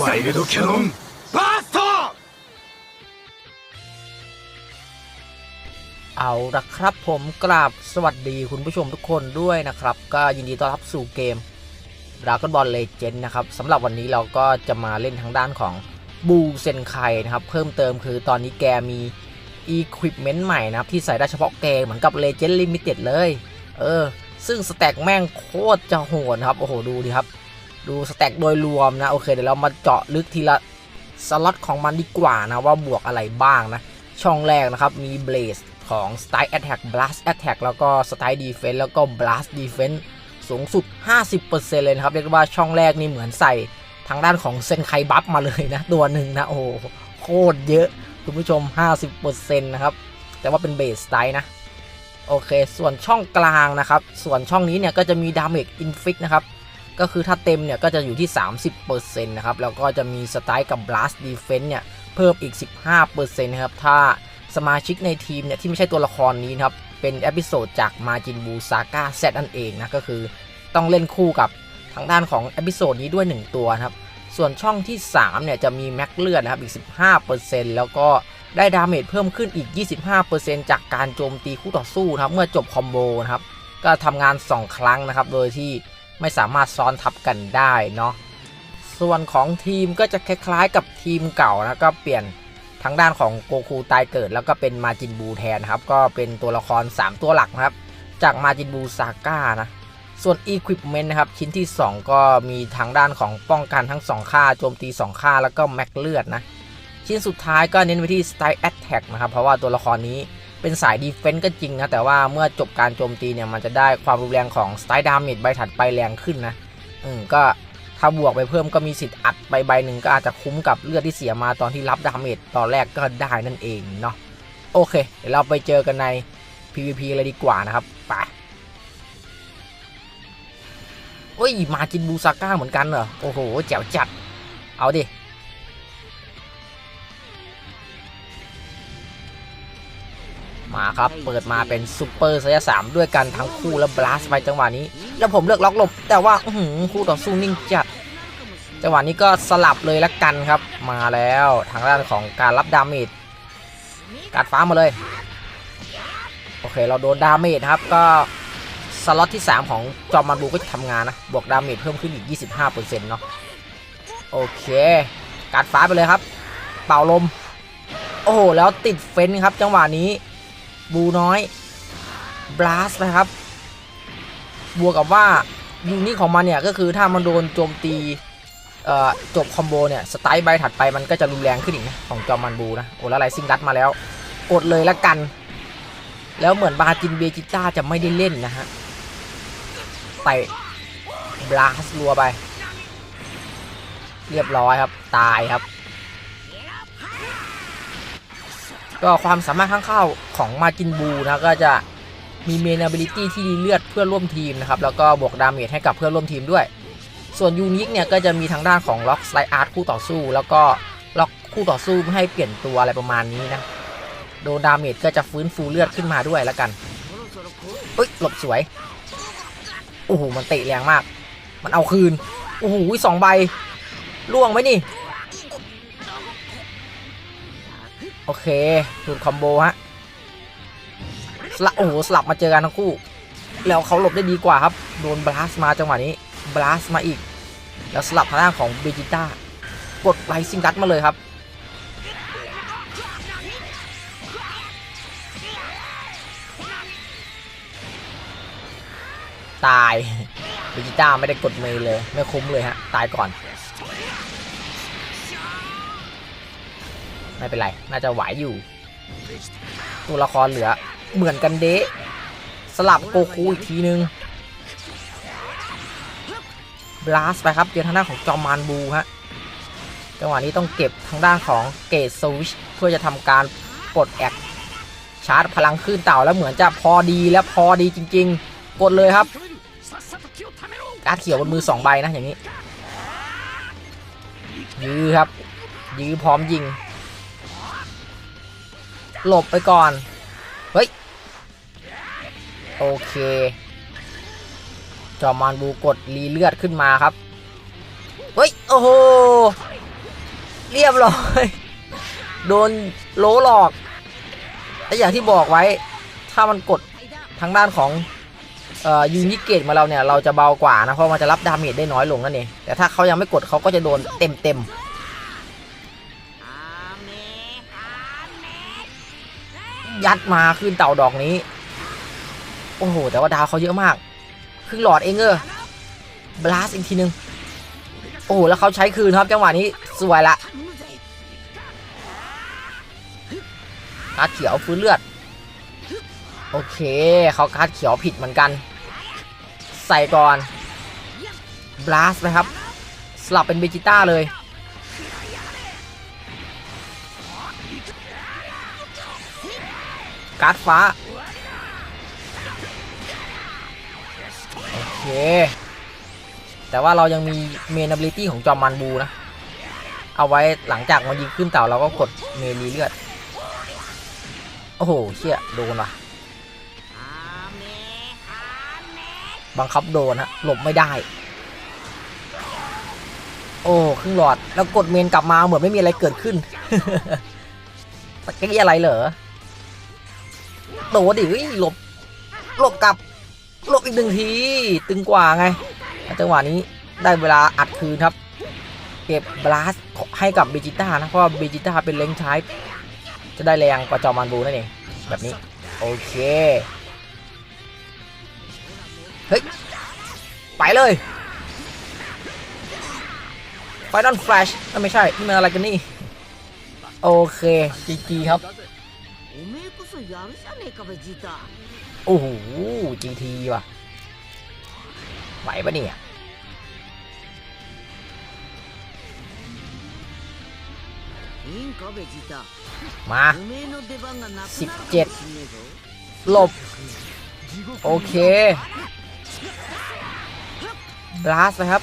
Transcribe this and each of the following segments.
ワイルドキャノンバースト เอาละครับผมกราบสวัสดีคุณผู้ชมทุกคนด้วยนะครับ ก็ยินดีต้อนรับสู่เกม Dragon Ball Legend นะครับสำหรับวันนี้เราก็จะมาเล่นทางด้านของบูเซนไคนะครับ เพิ่มเติมคือตอนนี้แกมี Equipment ใหม่นะครับ ที่ใส่ได้เฉพาะแกเหมือนกับ Legend Limited เลย เออ ซึ่งสแต็กแม่งโคตรจะโหดนะครับ โอ้โห ดูดิครับ ดูสแต็กโดยรวมนะ โอเค เดี๋ยวเรามาเจาะลึกทีละสล็อตของมันดีกว่านะ ว่าบวกอะไรบ้างนะ ช่องแรกนะครับ มี Blaze ของ Style Attack Blast Attack แล้วก็ Style Defense แล้วก็ Blast Defense สูงสุด 50%เลยนะครับ เรียกว่าช่องแรกนี่เหมือนใส่ทางด้านของเซนไคบัฟมาเลยนะ ตัวหนึ่งนะ โอ้โหโคตรเยอะคุณผู้ชม 50%นะครับ แต่ว่าเป็นเบสสไตล์นะ โอเค ส่วนช่องกลางนะครับ ส่วนช่องนี้เนี่ยก็จะมี Damage Inflict นะครับ ก็คือถ้าเต็มเนี่ยก็จะอยู่ที่ 30%นะครับแล้วก็จะมีสไตล์กับ Blast Defense เนี่ยเพิ่มอีก 15%นะครับถ้าสมาชิกในทีมเนี่ยที่ไม่ใช่ตัวละครนี้นะครับเป็นเอพิโซดจากมาจินบูซาก้าเซตนั่นเองนะก็คือต้องเล่นคู่กับทางด้านของเอพิโซดนี้ด้วย 1 ตัวนะครับส่วนช่องที่3เนี่ยจะมีแม็กเลือดนะครับอีก 15%แล้วก็ได้ดาเมจเพิ่มขึ้นอีก 25%จากการโจมตีคู่ต่อสู้นะครับเมื่อจบคอมโบนะครับก็ทำงาน 2 ครั้งนะครับโดยที่ ไม่สามารถซ้อนทับกันได้เนาะส่วนของทีมก็จะคล้ายๆ กับทีมเก่านะก็เปลี่ยนทางด้านของโกคูตายเกิด แล้วก็เป็นมาจินบูแทนครับ ก็เป็นตัวละคร 3 ตัวหลักนะครับ จากมาจินบูซาก้านะส่วน Equipment นะครับ ชิ้นที่ 2 ก็มีทางด้านของป้องกันทั้ง 2 ค่า โจมตี 2 ค่า แล้วก็แม็กเลือดนะ ชิ้นสุดท้ายก็เน้นไปที่ Style Attack นะครับ เพราะว่าตัวละครนี้ เป็นสายดีเฟนต์ก็จริงนะ แต่ว่าเมื่อจบการโจมตีเนี่ย มันจะได้ความรุนแรงของ Style Damage ใบถัดไปแรงขึ้นนะ อืมก็ถ้าบวกไปเพิ่มก็มีสิทธิ์อัดไปใบหนึ่งก็อาจจะคุ้มกับเลือดที่เสียมาตอนที่รับดาเมจตอนแรกก็ได้นั่นเองเนาะโอเค เดี๋ยวเราไปเจอกันใน PVP เลยดีกว่านะครับไปเฮ้ย มาจินบูซาก้าเหมือนกันเหรอ โอ้โห แจ๋วจัด เอาดิ มาครับ เปิดมาเป็นซูเปอร์ไซส์สามด้วยกันทั้งคู่แล้วบลัสไปจังหวะนี้ แล้วผมเลือกล็อกหลบ แต่ว่าหืคู่ต่อสู้นิ่งจัด จังหวะนี้ก็สลับเลยละกันครับ มาแล้วทางด้านของการรับดาเมจการดฟ้ามาเลย โอเค เราโดนดาเมจครับก็สล็อตที่ 3 ของจอมมันบูก็จะทำงานนะ บวกดาเมจเพิ่มขึ้นอีก 25%เนาะโอเคการดฟ้าไปเลยครับ เป่าลม โอ้โห แล้วติดเฟ้นครับ จังหวะนี้ บูน้อยบลัสนะครับ บวกกับว่ายูนิของมันเนี่ยก็คือถ้ามันโดนโจมตีจบคอมโบเนี่ยสไตล์ใบถัดไปมันก็จะรุนแรงขึ้นอีกนะของจอมันบูนะโอ้แล้วไรซิงดัตมาแล้ว กดเลยละกัน แล้วเหมือนบาจินเบจิต้าจะไม่ได้เล่นนะฮะไปบลัสรัวไป เรียบร้อยครับ ตายครับ ก็ความสามารถข้างเข้าของมาจินบูนะก็จะมีเมน ability ที่ดีเลือดเพื่อร่วมทีมนะครับ แล้วก็บวกดาเมจให้กับเพื่อนร่วมทีมด้วย ส่วนยูนิคเนี่ยก็จะมีทางด้านของล็อกสไลอาร์ตคู่ต่อสู้ แล้วก็ล็อกคู่ต่อสู้ให้เปลี่ยนตัวอะไรประมาณนี้นะ โดนดาเมจก็จะฟื้นฟูเลือดขึ้นมาด้วยแล้วกันเอ้ยหลบสวย โอ้โหมันเตะแรงมาก มันเอาคืน โอ้โหสองใบล่วงไหมนี่ โอเคถูกคอมโบฮะสลับโอ้โหสลับมาเจอกันทั้งคู่ แล้วเขาหลบได้ดีกว่าครับ โดนบลัสมาจังหวะนี้บลัสมาอีก แล้วสลับทางด้านของเบจิต้ากดไลซิงดัตมาเลยครับ ตายเบจิต้าไม่ได้กดเมย์เลย ไม่คุ้มเลยฮะ ตายก่อน ไม่เป็นไร น่าจะไหวอยู่ ตัวละครเหลือเหมือนกันเดะสลับโกคูอีกทีนึงบลัสไปครับเจอทางด้านของจอมมานบูฮะจังหวะนี้ต้องเก็บทางด้านของเกตสวิชเพื่อจะทำการปลดแอกชาร์จพลังขึ้นเต่าแล้วเหมือนจะพอดีและพอดีจริง ๆ กดเลยครับการเขียวบนมือ 2 ใบนะอย่างนี้ยื้อครับ ยื้อพร้อมยิง หลบไปก่อน เฮ้ย โอเค จอมานบูกดรีเลือดขึ้นมาครับ เฮ้ย โอ้โห เรียบร้อย โดนโลหลอกแต่อย่างที่บอกไว้ ถ้ามันกดทางด้านของออยูนิเกตมาเราเนี่ย เราจะเบากว่านะ เพราะมันจะรับดาเมจได้น้อยลงนั่นเองแต่ถ้าเขายังไม่กดเขาก็จะโดนเต็มเต็ม ยัดมาขึ้นเต่าดอกนี้ โอ้โห แต่ว่าดาวเขาเยอะมาก ครึ่งหลอดเองเออบลาสอีกทีนึง โอ้โห แล้วเขาใช้คืนครับ จังหวะนี้สวยละการ์ดเขียวฟื้นเลือด โอเคเขาการ์ดเขียวผิดเหมือนกัน ใส่ก่อนบลาสไปครับ สลับเป็นเบจิต้าเลย การ์ดฟ้า โอเค แต่ว่าเรายังมีเมน a b i l i t y ของจอมมันบูนะ เอาไว้หลังจากมันยิงขึ้นเต่าเราก็กดเมลีเลือด โอ้โหเชี่ยโดนว่ะ บังคับโดนฮะ หลบไม่ได้ โอ้ครึ่งหลอด แล้วกดเมนกลับมาเหมือนไม่มีอะไรเกิดขึ้นตะกี้อะไรเหรอ โดนดิเฮ้ยหลบหลบกลับหลบอีกหนึ่งทีตึงกว่าไงจังหวะนี้ได้เวลาอัดคืนครับ เก็บบลัสให้กับเบจิต้านะเพราะเบจิต้าเป็นเลงใช้จะได้แรงกว่าจอมันบูนั่นเองแบบนี้ โอเค เฮ้ย ไปเลยไฟนอลแฟลชไม่ใช่ นี่มันอะไรกันนี่ โอเค จีจีครับ めえこそやるじゃねえかベジータ โอ้โหจีทีว่ะ ไหวปะเนี่ย いいんかベジータ มา おめえの出番がなくなるかもしんね17えぞ หลบ โอเคบลาสไปครับ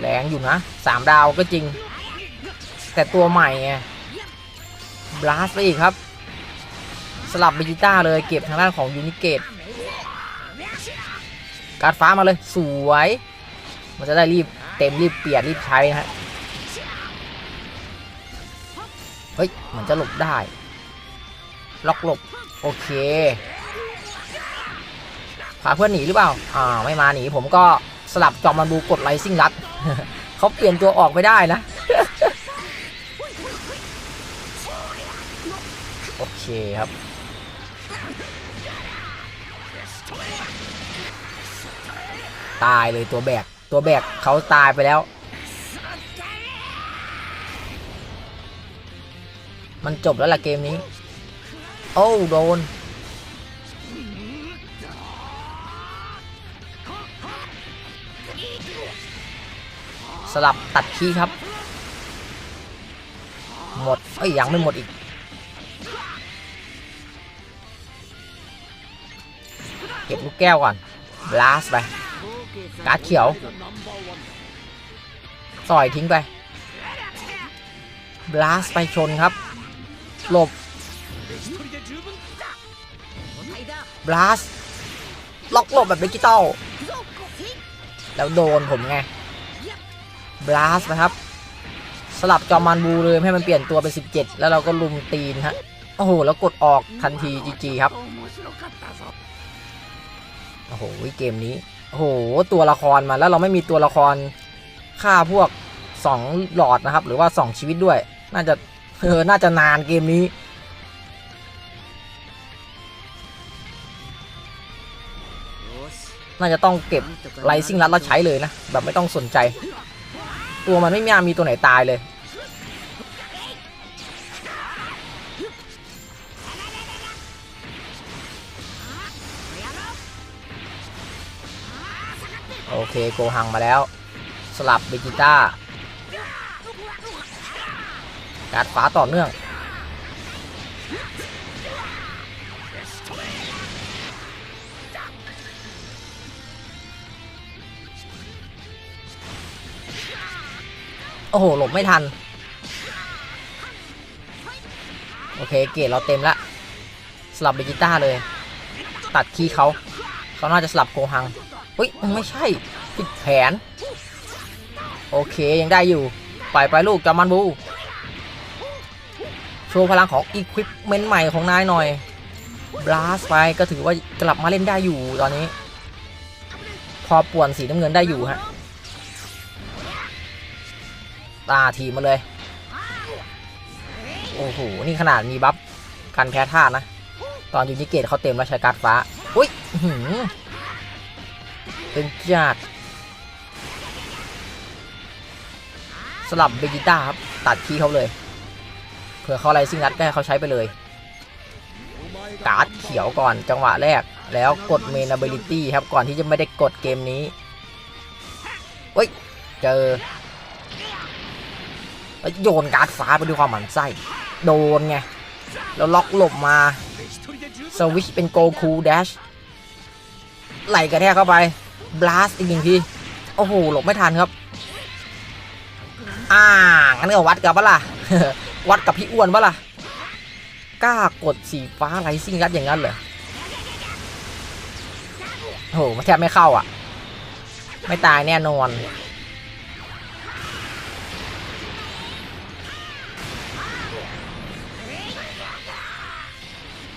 แรงอยู่นะสามดาวก็จริง แต่ตัวใหม่ไงบลาสไปอีกครับ สลับเบจิต้าเลยเก็บทางด้านของยูนิเกตการฟ้ามาเลยสวย มันจะได้รีบเต็มรีบเปลี่ยนรีบใช้นะฮะเฮ้ยเหมือนจะหลบได้ ล็อกหลบ โอเคพาเพื่อนหนีหรือเปล่าอ่าไม่มาหนีผมก็สลับจอมมันบูกดไลซิ่งรัดเขาเปลี่ยนตัวออกไม่ได้นะ โอเคครับ ตายเลยตัวแบก ตัวแบกเขาตายไปแล้ว มันจบแล้วล่ะเกมนี้ โอ้โดน สลับตัดคีย์ครับ หมด เอ้ยยังไม่หมดอีกเก็บลูกแก้วก่อน บลาสไป การ์ดเขียวต่อยทิ้งไปบลาสไปชนครับ หลบบลาสล็อกหลบแบบดิจิตอลแล้วโดนผมไงบลาสนะครับ สลับจอมันบูเลยให้มันเปลี่ยนตัวเป็น 17 แล้วเราก็ลุมตีนฮะ โอ้โห แล้วกดออกทันทีจีจีครับ โอ้โห เกมนี้ โหตัวละครมาแล้วเราไม่มีตัวละครฆ่าพวก 2 หลอดนะครับ หรือว่า 2 ชีวิตด้วย น่าจะเออน่าจะนานเกมนี้ น่าจะต้องเก็บไลซิ่งรัดแล้วใช้เลยนะ แบบไม่ต้องสนใจ ตัวมันไม่มีมีตัวไหนตายเลย เคโกหังมาแล้ว สลับเบจิต้าการดฟ้าต่อเนื่องโอ้โห หลบไม่ทัน โอเค เกรดเราเต็มละ สลับเบจิต้าเลย ตัดคีเขา เขาน่าจะสลับโกหังเฮ้ย ไม่ใช่ ผิดแผน โอเคยังได้อยู่ ไปไปลูกจอมันบู โชว์พลังของอีควิปเมนต์ใหม่ของนายหน่อยบลาสไปก็ถือว่ากลับมาเล่นได้อยู่ตอนนี้ พอป่วนสีน้ำเงินได้อยู่ฮะตาทีมาเลย โอ้โห นี่ขนาดมีบัฟกันแพ้ธาตุนะ ตอนยูนิเกตเขาเต็มแล้วใช้การ์ดฟ้า อุ้ยหือเป็นจัด สลับเบจิต้าครับ ตัดคีย์เขาเลย เผื่อเขาอะไรซิงนัดก็ให้เขาใช้ไปเลย การ์ดเขียวก่อนจังหวะแรก แล้วกดเมน a b i l i t y ครับ ก่อนที่จะไม่ได้กดเกมนี้เฮ้ย เจอแล้วโยนการ์ดฟ้าไปด้วยความหมันไส้ โดนไง แล้วล็อกหลบมา สวิชเป็นโกคูแดชไหลกระแทกเข้าไป บลาสอีกหนึ่งที โอ้โห หลบไม่ทันครับ อ่างั้นก็วัดกับปะล่ะ วัดกับพี่อ้วนปะล่ะ กล้ากดสีฟ้าไรซิ่งรัดอย่างนั้นเหรอโอ้โหแทบไม่เข้าอะ ไม่ตายแน่นอน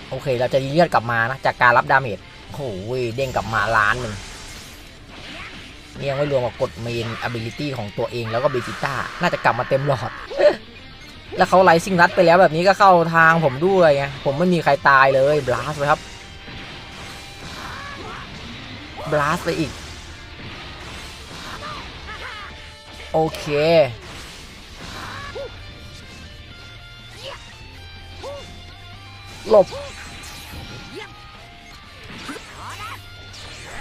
โอเค เราจะเลือดกลับมานะ จากการรับดาเมจโอ้โหเด้งกลับมาล้านหนึ่ง นี่ยังไม่รวมกับกดเมน ability ของตัวเองแล้วก็เบจิต้า น่าจะกลับมาเต็มหลอด แล้วเขาไลซิงรัดไปแล้วแบบนี้ก็เข้าทางผมด้วยไง ผมไม่มีใครตายเลยบลาสไปครับบลาสไปอีก โอเคหลบ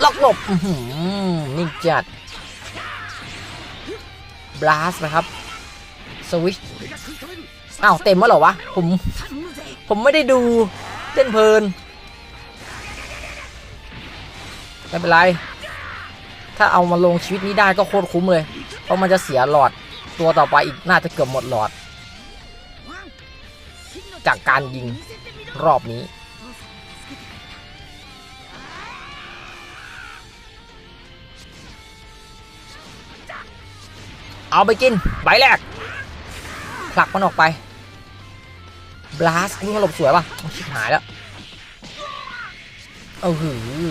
ล็อกหลบนิ่จัดบลัสนะครับสวิชอ้าวเต็มแะเหรอวะ ผม ผมไม่ได้ดูเต้นเพลินไม่เป็นไร ถ้าเอามาลงชีวิตนี้ได้ก็โคตรคุ้มเลย เพราะมันจะเสียหลอดตัวต่อไปอีกน่าจะเกือบหมดหลอด จากการยิงรอบนี้ เอาไปกิน ใบแรกผลักมันออกไปบลาสนี่มันหลบสวยป่ะชิบหายแล้ว เออหือ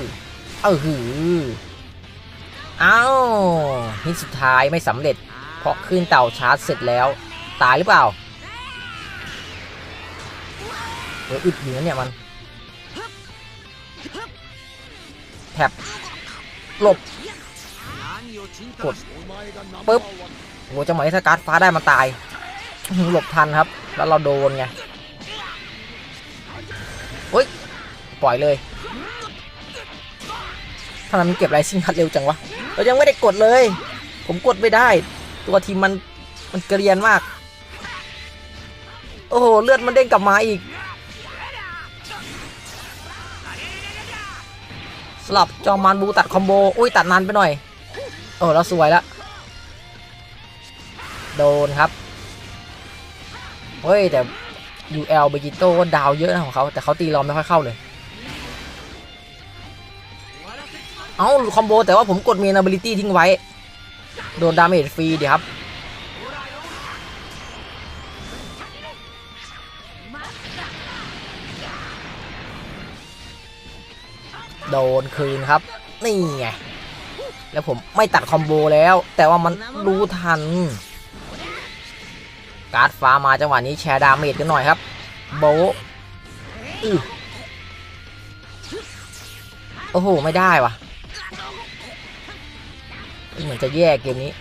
เออหือเอ้าฮิตสุดท้ายไม่สำเร็จ เพราะขึ้นเต่าชาร์จเสร็จแล้ว ตายหรือเปล่าเอออึดอยู่นะเนี่ยมัน แท็บหลบ กดปึ๊บ โอ้จังหวะนี้ถ้าการ์ดฟ้าได้มันตายหลบทันครับ แล้วเราโดนไงเฮ้ย ปล่อยเลยทำไมมันเก็บไรซิงคัดเร็วจังวะ เรายังไม่ได้กดเลย ผมกดไม่ได้ ตัวทีมมันมันเกรียนมาก โอ้โห เลือดมันเด้งกลับมาอีกสลับจอมานบูตัดคอมโบ อุ้ยตัดนานไปหน่อย โอ้แล้วสวยแล้ว โดนครับ เฮ้ย แต่ UL เบจิโต้ก็ดาวเยอะนะของเขา แต่เขาตีเราไม่ค่อยเข้าเลย เอาคอมโบ แต่ว่าผมกดเมน ability ทิ้งไว้ โดนดาเมจฟรีดีครับ โดนคืนครับ นี่ไงแล้วผมไม่ตัดคอมโบแล้ว แต่ว่ามันรู้ทัน การ์ดฟ้ามาจังหวะนี้แชร์ดาเมจกันหน่อยครับ โบอือโอ้โห ไม่ได้วะเหมือนจะแย่เกมนี้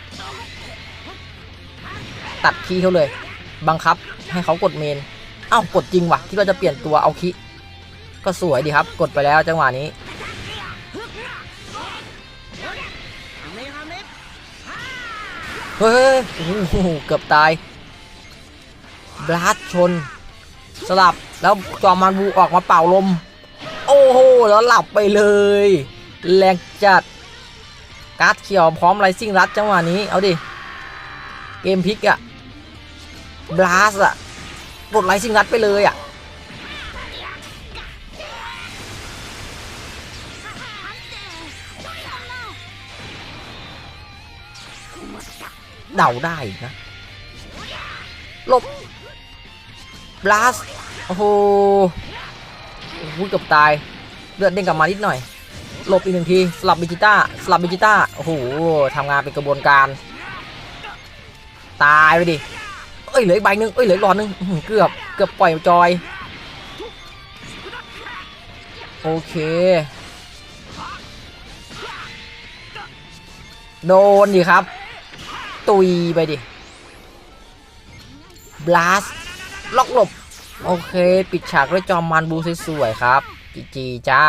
ตัดคีเขาเลย บังคับให้เขากดเมน เอ้ากดจริงวะคิดว่าจะเปลี่ยนตัวเอาคีก็สวยดีครับ กดไปแล้วจังหวะนี้เฮ้ยโอ้โหเกือบตาย บลัดชน สลับแล้วจอมันบูออกมาเป่าลม โอ้โห แล้วหลับไปเลย แรงจัดการ์ดเขียวพร้อมไรซิ่งรัดจังหวะนี้ เอาดิ เกมพลิกอะบลัสอะกดไรซิ่งรัดไปเลยอะเดาได้อีกนะหลบ บลัสโอ้โหโอ้โหเกือบตาย เลือดเด้งกลับมานิดหน่อยหลบอีกหนึ่งทีสลับบิจิต้าสลับบิจิต้าโอ้โหทำงานเป็นกระบวนการ ตายไปดิเอ้ยเหลืออีกใบหนึ่งเอ้ยเหลือหลอดหนึ่งเกือบเกือบปล่อยจอย โอเค โดนดิครับ ตุยไปดิบลัส ล็อกหลบ โอเค ปิดฉากด้วยจอมมันบูสวยๆครับจีจีจ้า